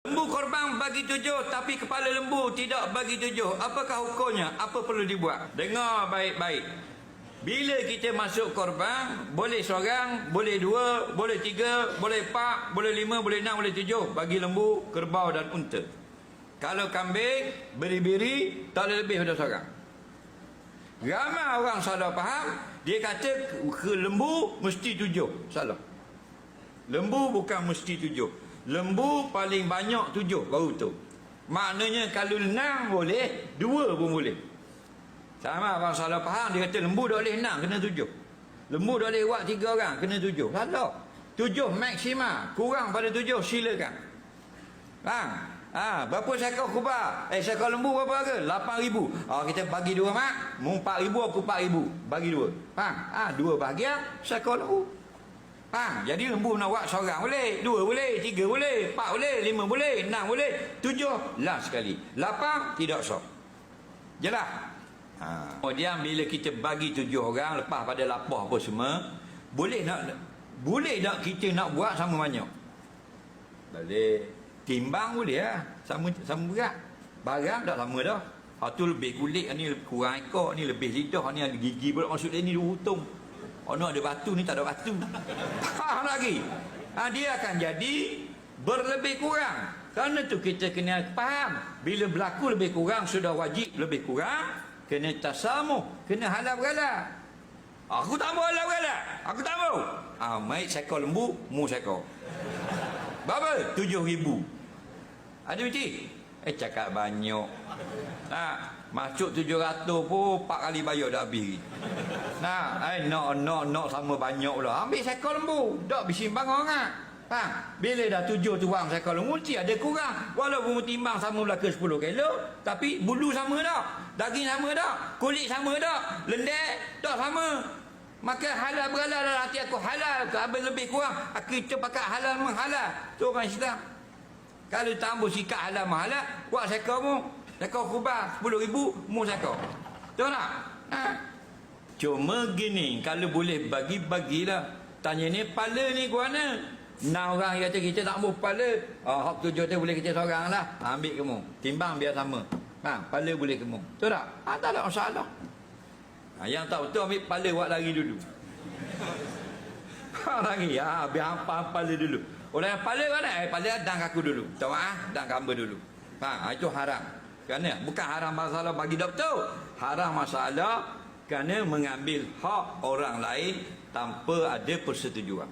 Lembu korban bagi tujuh tapi kepala lembu tidak bagi tujuh. Apakah hukumnya? Apa perlu dibuat? Dengar baik-baik. Bila kita masuk korban, boleh seorang, boleh dua, boleh tiga, boleh empat, boleh lima, boleh enam, boleh tujuh. Bagi lembu, kerbau dan unta. Kalau kambing, beri-beri, tak boleh lebih daripada seorang. Ramai orang salah faham. Dia kata ke lembu mesti tujuh. Salah. Lembu bukan mesti tujuh. Lembu paling banyak tujuh baru tu. Maknanya kalau enam boleh, dua pun boleh. Sama orang salah faham, dia kata lembu tak boleh enam, kena tujuh. Lembu tak boleh buat tiga orang, kena tujuh. Salah. Tujuh maksima, kurang pada tujuh, silakan. Faham? Ha, berapa seekor kubah? Eh, seekor lembu berapa harga? Lapan ribu. Oh, kita bagi dua mak. Mu empat ribu, aku empat ribu. Bagi dua. Faham? Ha, dua bahagian, seekor lembu. Ha, jadi lembu nak buat seorang boleh, dua boleh, tiga boleh, empat boleh, lima boleh, enam boleh, tujuh last sekali. Lapan tidak sah. Jelas? Ha. Kemudian bila kita bagi tujuh orang lepas pada lapah apa semua, boleh nak boleh tak kita nak buat sama banyak? Boleh. Timbang boleh lah. Sama sama berat. Barang tak sama dah. Ha tu lebih kulit, ni kurang ekor, ni lebih lidah, ni ada gigi pula masuk dia ni dua hutung. Oh no ada batu ni tak ada batu. Faham lagi? Ha, dia akan jadi berlebih kurang. Kerana tu kita kena faham. Bila berlaku lebih kurang sudah wajib lebih kurang. Kena tasamuh. Kena halal berhala. Aku tak mau halal berhala. Aku tak mau. Ha, maik sekor lembu, mu sekor. Berapa? Tujuh ribu. Ada biji? Eh cakap banyak. Nah, masuk tujuh ratus pun empat kali bayar dah habis. Nah, eh nak nak nak sama banyak pula. Ambil sekor lembu. Tak bersimbang orang ah. Bila dah tujuh tu orang sekor lembu, mesti ada kurang. Walaupun timbang sama belaka 10 kilo, tapi bulu sama dah. Daging sama dah. Kulit sama dah. Lendek tak sama. Maka halal berhalal dalam hati aku halal ke lebih kurang kita pakai halal menghalal tu orang Islam kalau tambah sikat halal menghalal buat sekor mu sekor kubah 10 ribu mu sekor tu tak ha? Cuma gini, kalau boleh bagi-bagilah. Tanya ni, pala ni gua mana? Nah orang kata kita tak mau pala. Oh, hak tujuh tu boleh kita seorang lah. Ambil kamu. Timbang biar sama. Ha, pala boleh kamu. Betul tak? Ha, tak ada masalah. Ha, yang tak betul ambil pala buat lari dulu. Ha, lari. Ha, biar hampa pala dulu. Orang yang pala mana? Eh, pala dan kaku dulu. Tahu ah, dan kamba dulu. Ha, itu haram. Kerana bukan haram masalah bagi doktor. Haram masalah kerana mengambil hak orang lain tanpa ada persetujuan.